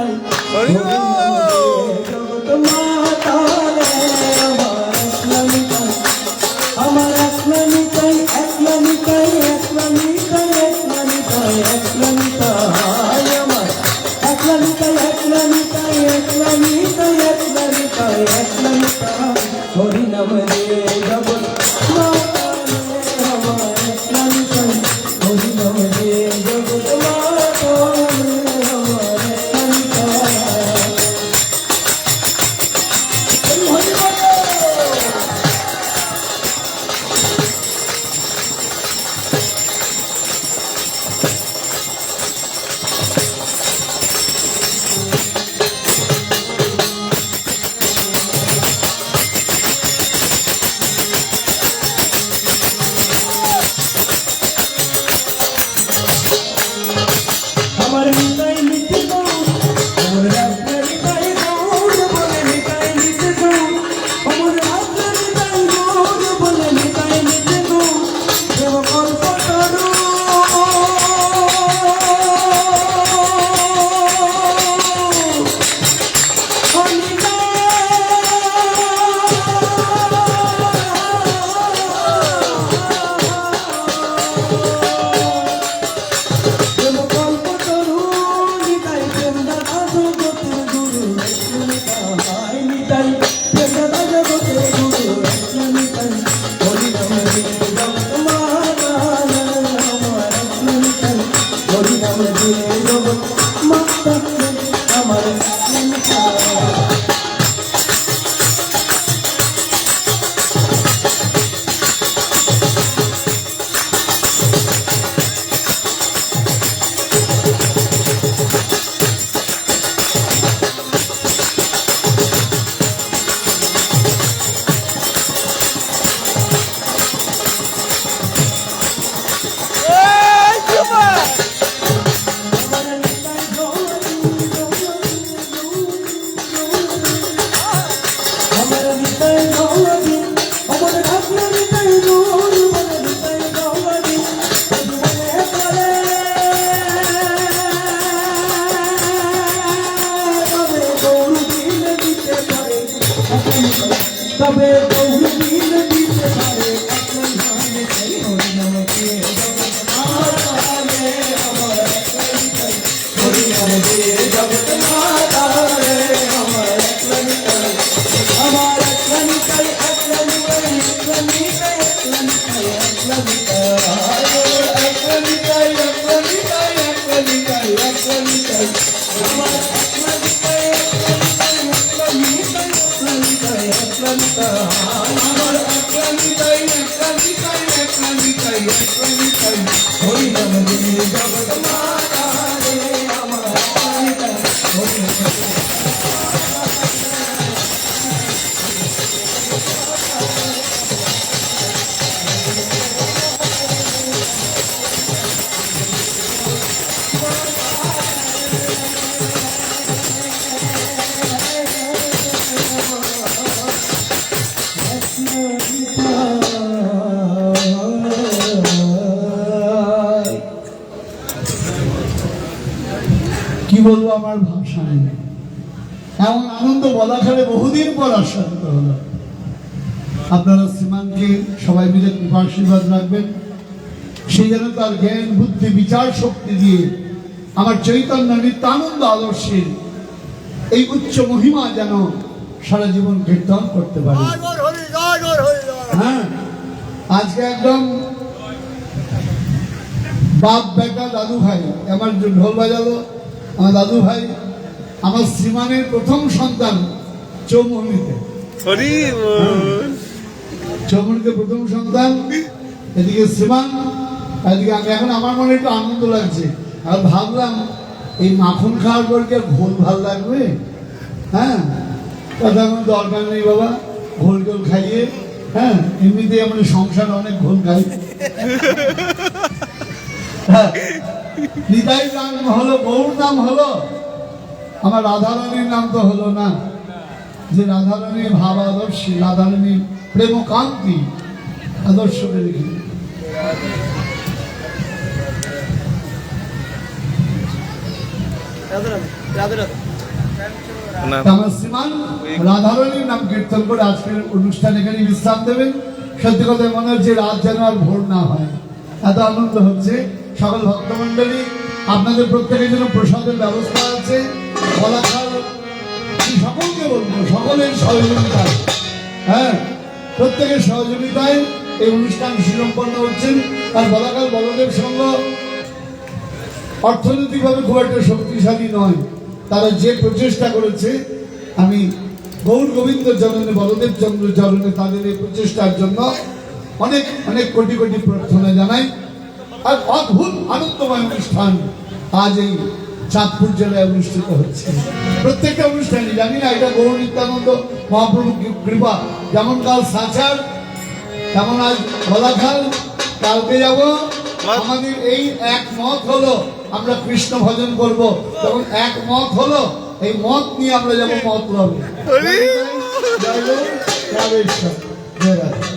¡Arriba! Hori Rama Devi Jagadatta বলব আমার ভাষা নেই। এমন আনন্দ বলা খেলে বহুদিন পর আস্বাদিত হলো। আপনারা শ্রীমানকে সবাই মিলে কৃপা আশীর্বাদ রাখবেন। সেই যেন তার জ্ঞান বুদ্ধি বিচার শক্তি দিয়ে আমার চৈতন্য নিত্যানন্দ আদর্শের এই উচ্চ মহিমা যেন সারা জীবন কীর্তন করতে পারে। হ্যাঁ আজকে একদম বাপ বেটা দাদু ভাই আমার ঢোল বাজালো আমার দাদু ভাই আমার শ্রীমানের প্রথম সন্তান হরি বল। প্রথম সন্তান এদিকে শ্রীমান এদিকে আমি এখন আমার মনে একটু আনন্দ লাগছে। আর ভাবলাম এই মাখন খাওয়ার পর কি আর ঘোল ভালো লাগবে? হ্যাঁ? কথা কোনো দরকার নেই বাবা ঘোল টোল খাইয়ে হ্যাঁ? এমনিতে আমাদের সংসার অনেক ঘোল খাই। হ্যাঁ? নিতাই নাম হলো গৌর নাম হলো। আমার রাধারানীর নাম তো হলো না। যে রাধারানীর ভাব আদর্শী রাধারানীর প্রেমকান্তি আদর্শকে রেখে আমার শ্রীমান রাধারণীর নাম কীর্তন করে আজকের অনুষ্ঠান এখানে বিশ্রাম দেবেন। সত্যি কথা মনে হচ্ছে রাত যেন আর ভোর না হয়। এত আনন্দ হচ্ছে। সকল ভক্তমণ্ডলী, আপনাদের প্রত্যেকের জন্য প্রসাদের ব্যবস্থা আছে। ফলাফল সকলকে বলব, সকলের সহযোগিতায়। হ্যাঁ প্রত্যেকের সহযোগিতায় এই অনুষ্ঠান সুসম্পন্ন হচ্ছেন। আর বলাকাল বলদেব সংঘ অর্থনৈতিকভাবে খুব একটা শক্তিশালী নয়। তারা যে প্রচেষ্টা করেছে, আমি গৌর গোবিন্দ চরণে, বলদেব চন্দ্র চরণে তাদের এই প্রচেষ্টার জন্য অনেক অনেক কোটি কোটি প্রার্থনা জানাই। আর অদ্ভুত আনন্দময় অনুষ্ঠান আজ এই চাঁদপুর জেলায় অনুষ্ঠিত হচ্ছে। প্রত্যেকটা অনুষ্ঠানে জানি না এটা গৌর নিত্যানন্দ মহাপ্রভু কৃপা। যেমন কাল সাচার তেমন আজ বলাখাল কালকে যাব। আমাদের এই এক মত হলো আমরা কৃষ্ণ ভজন করব। তখন এক মত হলো এই মত নিয়ে আমরা যাব মত লবে হরি জয় রাধেশ্বর, জয় রাধে।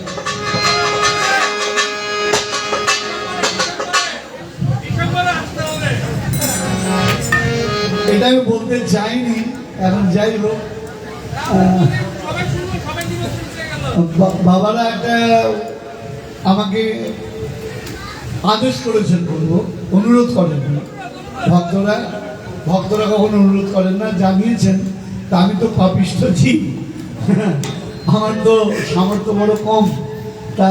এটা আমি বলতে চাইনি, এখন যাই হোক বাবারা একটা আমাকে আদেশ করেছেন বলব, অনুরোধ করেন। ভক্তরা ভক্তরা কখনো অনুরোধ করেন না, জানিয়েছেন, তা আমি তো পাপিষ্ঠ জীব। আমার তো সামর্থ্য বড় কম। তা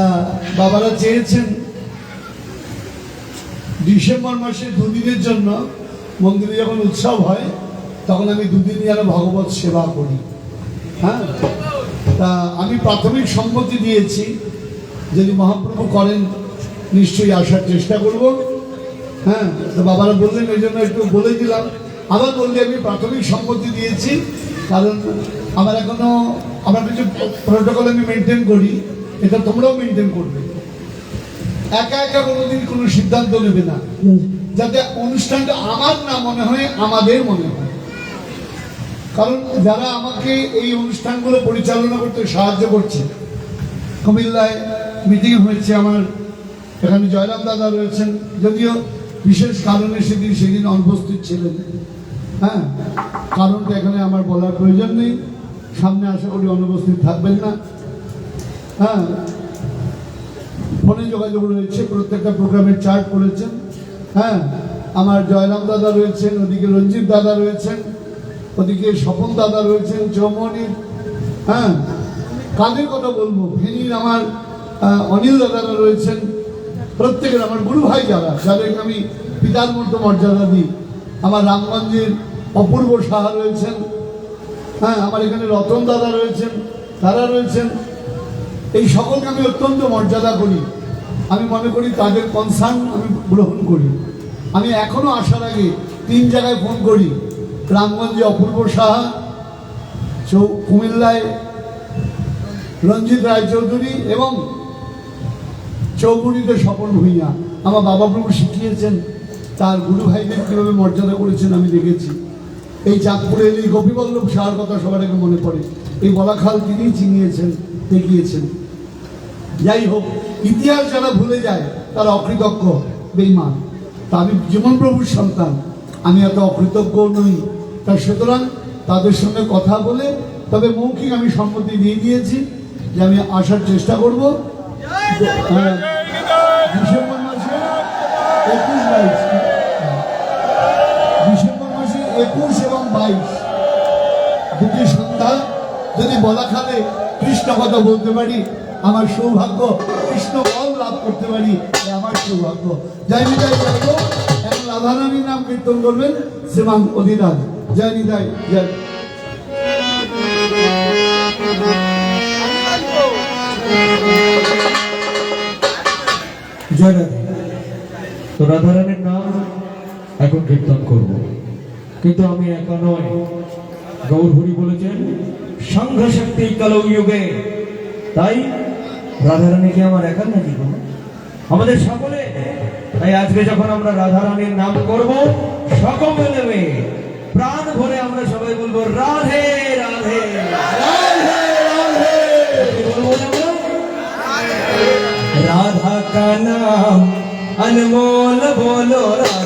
বাবারা চেয়েছেন, ডিসেম্বর মাসে দুদিনের জন্য মন্দিরে যখন উৎসব হয়, তখন আমি দুদিন যেন ভগবত সেবা করি। হ্যাঁ? তা আমি প্রাথমিক সম্মতি দিয়েছি, যদি মহাপ্রভু করেন, নিশ্চয়ই আসার চেষ্টা করব। হ্যাঁ? তো বাবারা বললেন, এই জন্য একটু বলে দিলাম। আবার বললে আমি প্রাথমিক সম্মতি দিয়েছি, কারণ আমার এখনও, আমার কিছু প্রোটোকল আমি মেনটেন করি, এটা তোমরাও মেনটেন করবে। একা একা কোনোদিন কোনো সিদ্ধান্ত নেবে না। যাতে অনুষ্ঠানটা আমার না মনে হয়, আমাদের মনে হয়। কারণ যারা আমাকে এই অনুষ্ঠানগুলো পরিচালনা করতে সাহায্য করছে, কুমিল্লায় মিটিং হয়েছে আমার, এখানে জয়রাম দাদা রয়েছেন, যদিও বিশেষ কারণে সেদিন সেদিন অনুপস্থিত ছিলেন। হ্যাঁ কারণটা এখানে আমার বলার প্রয়োজন নেই, সামনে আশা করি অনুপস্থিত থাকবেন না। হ্যাঁ ফোনে যোগাযোগ রয়েছে, প্রত্যেকটা প্রোগ্রামের চার্ট করেছেন হ্যাঁ আমার জয়রাম দাদা রয়েছেন, ওদিকে রঞ্জিত দাদা রয়েছেন, ওদিকে স্বপন দাদা রয়েছেন চৌমনির হ্যাঁ কাদের কথা বলব? ফেনীর আমার অনিল দাদারা রয়েছেন, প্রত্যেকের আমার গুরু ভাই যারা যাদেরকে আমি পিতার মতো মর্যাদা দিই। আমার রামগঞ্জের অপূর্ব সাহা রয়েছেন হ্যাঁ আমার এখানে রতন দাদা রয়েছেন, তারা রয়েছেন। এই সকলকে আমি অত্যন্ত মর্যাদা করি। আমি মনে করি তাদের কনসার্ন আমি গ্রহণ করি। আমি এখনও আসার আগে তিন জায়গায় ফোন করি। রামগঞ্জে অপূর্ব সাহা, চৌ কুমিল্লায় রঞ্জিত রায়চৌধুরী এবং চৌগুড়িতে স্বপন ভূঁইয়া। আমার বাবা প্রভু শিখিয়েছেন, তার গুরু ভাইদের কীভাবে মর্যাদা করেছেন আমি দেখেছি। এই চাঁদপুরে এই গোপীবল্লভ সাহার কথা সবার আগে মনে পড়ে। এই বলাখাল তিনিই চিনিয়েছেন, দেখিয়েছেন। যাই হোক, ইতিহাস যারা ভুলে যায়, তারা অকৃতজ্ঞ বেইমান তা আমি জীবন প্রভুর সন্তান, আমি এত অকৃতজ্ঞ নই। তা সুতরাং তাদের সঙ্গে কথা বলে, তবে মৌখিক আমি সম্মতি দিয়ে দিয়েছি যে আমি আসার চেষ্টা করব। ডিসেম্বর মাসে একুশ বাইশ। ডিসেম্বর মাসে একুশ এবং বাইশ। দুটি সন্ধ্যা, যদি বলাখালে কৃষ্ণ কথা বলতে পারি। আমার সৌভাগ্য, কৃষ্ণ বল লাভ করতে পারি আমার সৌভাগ্য। জয় নিতাই গো। এখন রাধারানীর নাম কীর্তন করবেন শ্রীমান অধিরাজ জয় নিতাই, জয়। জয় তো রাধারানীর নাম এখন কীর্তন করব। কিন্তু আমি একা নয়। গৌর হরি বলেছেন, সংঘ শক্তি কালো যুগে, তাই রাধারানীকে আমার একার না জীবন আমাদের সকলে তাই আজকে যখন আমরা রাধারানীর নাম করব সকলে নেবে প্রাণ ভরে আমরা সবাই বলবো রাধে রাধে কি বলবো আমরা? राधा का नाम अनमोल बोलो Radhe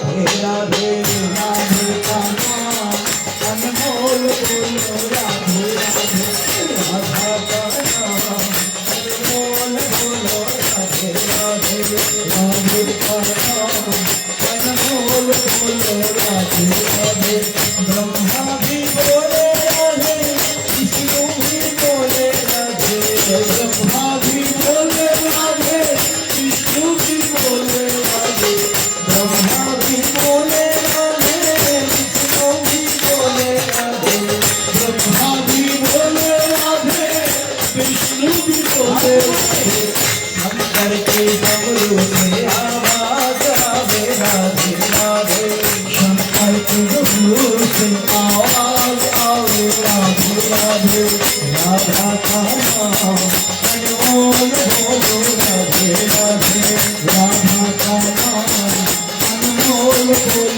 Thank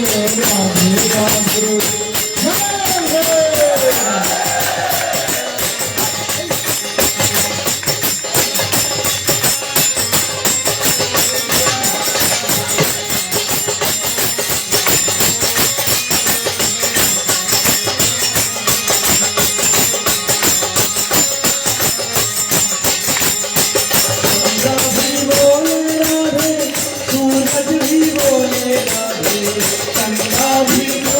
you. Thank you.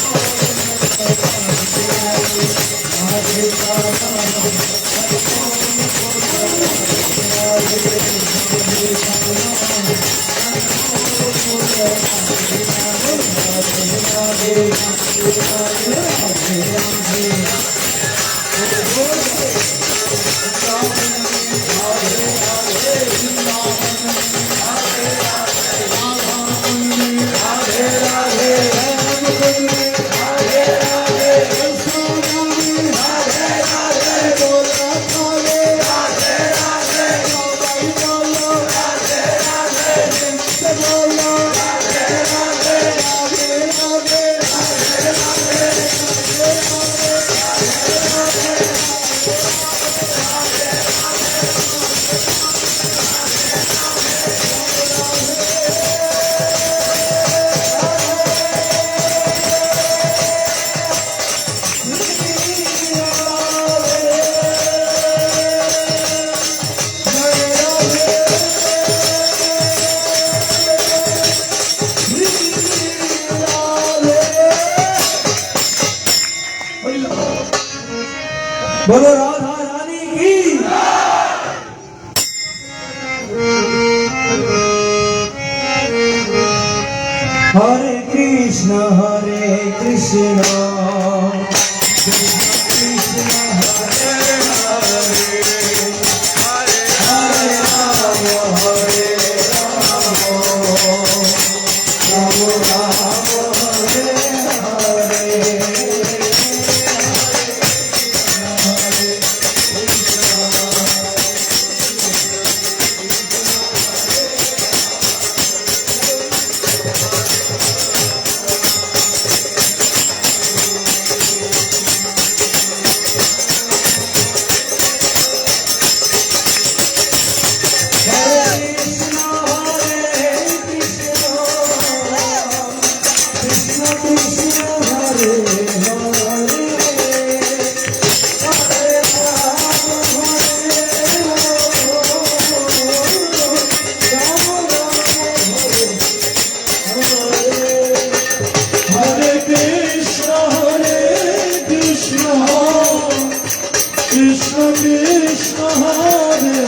Krishna Krishna Hare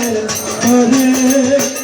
Hare